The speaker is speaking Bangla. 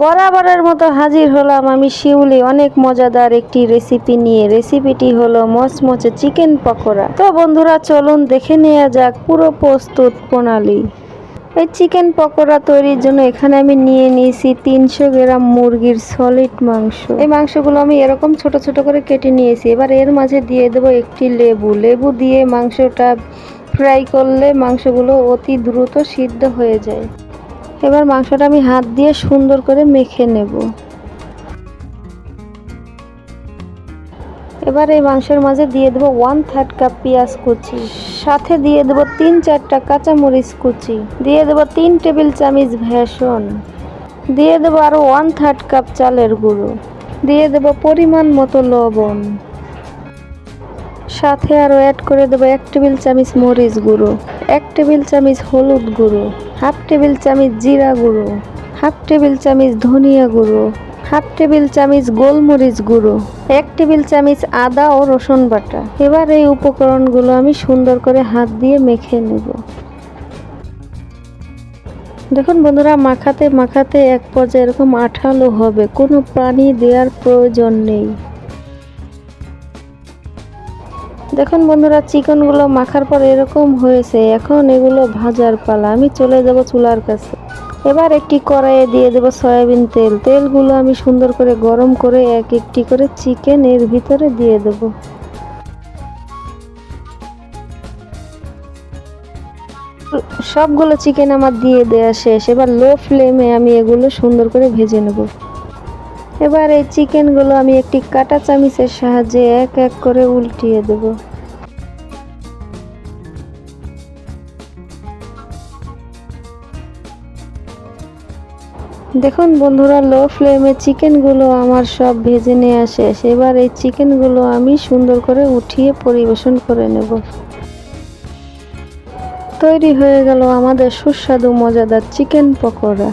বরাবরের মতো হাজির হলাম আমি শিউলি। অনেক মজাদার একটি রেসিপি নিয়ে। রেসিপিটি হলো মচমচে চিকেন পকোড়া। তো বন্ধুরা, চলুন দেখে নেওয়া যাক পুরো প্রস্তুত প্রণালী। এই চিকেন পকোড়া তৈরির জন্য এখানে আমি নিয়ে নিয়েছি তিনশো গ্রাম মুরগির সলিড মাংস। এই মাংসগুলো আমি এরকম ছোট ছোট করে কেটে নিয়েছি। এবার এর মাঝে দিয়ে দেবো একটি লেবু। লেবু দিয়ে মাংসটা ফ্রাই করলে মাংসগুলো অতি দ্রুত সিদ্ধ হয়ে যায়। এবার মাংসটা আমি হাত দিয়ে সুন্দর করে মেখে নেব। এবার এই মাংসের মাঝে দিয়ে দেবো ওয়ান থার্ড কাপ পেঁয়াজ কুচি, সাথে দিয়ে দেবো তিন চারটা কাঁচামরিচ কুচি, দিয়ে দেবো তিন টেবিল চামচ ভেসন দিয়ে দেবো আরও ওয়ান থার্ড কাপ চালের গুঁড়ো, দিয়ে দেবো পরিমাণ মতো লবণ। সাথে আরও অ্যাড করে দেবো এক টেবিল চামচ মরিচ গুঁড়ো, এক টেবিল চামচ হলুদ গুঁড়ো, হাফ টেবিল চামচ জিরা গুঁড়ো, হাফ টেবিল চামচ ধনিয়া গুঁড়ো, হাফ টেবিল চামচ গোলমরিচ গুঁড়ো, এক টেবিল চামচ আদা ও রসুন বাটা। এবার এই উপকরণগুলো আমি সুন্দর করে হাত দিয়ে মেখে নেব। দেখুন বন্ধুরা, মাখাতে মাখাতে এক পর্যায়ে এরকম আঠালো হবে, কোনো পানি দেওয়ার প্রয়োজন নেই। দেখুন বন্ধুরা, চিকেনগুলো মাখার পর এরকম হয়েছে। এখন এগুলো ভাজার পালা। আমি চলে যাব চুলার কাছে। এবার একটি কড়াইয়ে দিয়ে দেব সয়াবিন তেল। তেলগুলো আমি সুন্দর করে গরম করে এক একটি করে চিকেন এর ভিতরে দিয়ে দেব। সবগুলো চিকেন আমার দিয়ে দেওয়া শেষ। এবার লো ফ্লেমে আমি এগুলো সুন্দর করে ভেজে নেব। এবার এই চিকেনগুলো আমি একটি কাটা চামিচের সাহায্যে এক এক করে উল্টিয়ে দেব। দেখুন বন্ধুরা, লো ফ্লেমে চিকেনগুলো আমার সব ভেজে নিয়ে শেষ। এবার এই চিকেনগুলো আমি সুন্দর করে উঠিয়ে পরিবেশন করে নেব। তৈরি হয়ে গেল আমাদের সুস্বাদু, মজাদার চিকেন পকোড়া।